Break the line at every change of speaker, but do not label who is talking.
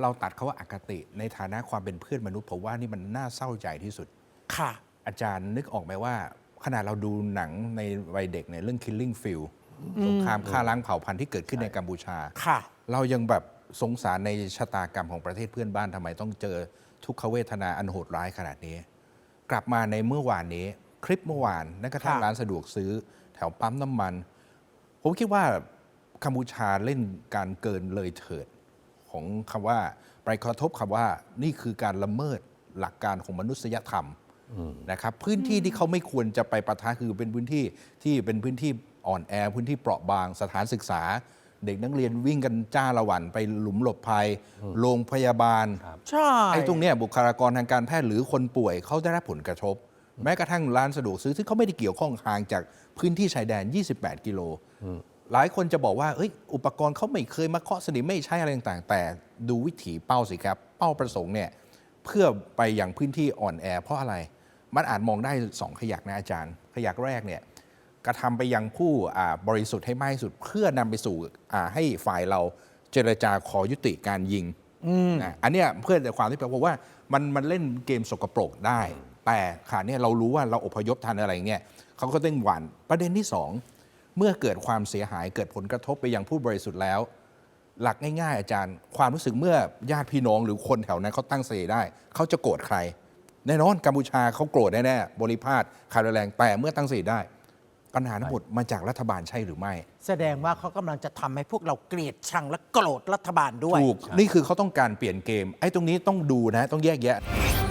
เราตัดเขาว่าอคติในฐานะความเป็นเพื่อนมนุษย์ผมว่านี่มันน่าเศร้าใจที่สุด
ค่ะ
อาจารย์นึกออกไหมว่า ขนาดเราดูหนังในวัยเด็กเนี่ยเรื่อง Killing Field สงครามฆ่าล้างเผ่าพันธุ์ที่เกิดขึ้นในกัมพูชา
ค่ะ
เรายังแบบสงสารในชะตากรรมของประเทศเพื่อนบ้านทำไมต้องเจอทุกขเวทนาอันโหดร้ายขนาดนี้ กลับมาในเมื่อวานนี้ คลิปเมื่อวานแม้กระทั่ง
ค่ะ
ร้านสะดวกซื้อ แถวปั๊มน้ำมัน ผมคิดว่ากัมพูชาเล่นการเกินเลยเถิด ของคำว่า ไปกระทบคำว่านี่คือการละเมิดหลักการของมนุษยธรรมนะครับพื้นที่ที่เขาไม่ควรจะไปประทะคือเป็นพื้นที่ที่เป็นพื้นที่อ่อนแอ พื้นที่เปราะบางสถานศึกษา เด็กนักเรียนวิ่งกันจ้าละวันไปหลุมหลบภัย โรงพยาบาล
ใช่
ไอ้ตรงเนี้ยบุคลากรทางการแพทย์หรือคนป่วยเขาได้รับผลกระทบ แม้กระทั่งร้านสะดวกซื้อซึ่งเขาไม่ได้เกี่ยวข้องห่างจากพื้นที่ชายแดน 28 กิโล หลายคนจะบอกว่าเอ้ยอุปกรณ์เขาไม่เคยมาเคาะสนิมไม่ใช่อะไรต่างๆ แต่ดูวิถีเป้าสิครับ เป้าประสงค์เนี่ยเพื่อไปยังพื้นที่อ่อนแอ เพราะอะไรมันอาจมองได้สองขยักนะอาจารย์ ขยักแรกเนี่ยกระทำไปยังผู้อ่าบริสุทธิ์ให้มากที่สุด เพื่อนำไปสู่อ่าให้ฝ่ายเราเจรจาขอยุติการยิงนะอันเนี้ยเพื่อแต่ความที่แปลว่ามันมันเล่นเกมสกปรกได้ แต่ขาเนี่ยเรารู้ว่าเราอพยพทันอะไรเงี้ยเขาก็ต้องหวั่นประเด็นที่สอง เมื่อเกิดความเสียหายเกิดผลกระทบไปยังผู้บริสุทธิ์แล้ว หลักง่ายๆ อาจารย์ ความรู้สึกเมื่อญาติพี่น้องหรือคนแถวนั้นเขาตั้งเสได้ เขาจะโกรธใคร แน่นอนกัมพูชาเขาโกรธแน่ๆบริพาทขาดแรงแต่เมื่อตั้งเสได้ ปัญหาทั้งหมดมาจากรัฐบาลใช่หรือไม่
แสดงว่าเขากำลังจะทำให้พวกเราเกลียดชังและโกรธรัฐบาลด้วย
ถูก นี่คือเขาต้องการเปลี่ยนเกม ไอ้ตรงนี้ต้องดูนะ ต้องแยกแยะ
ท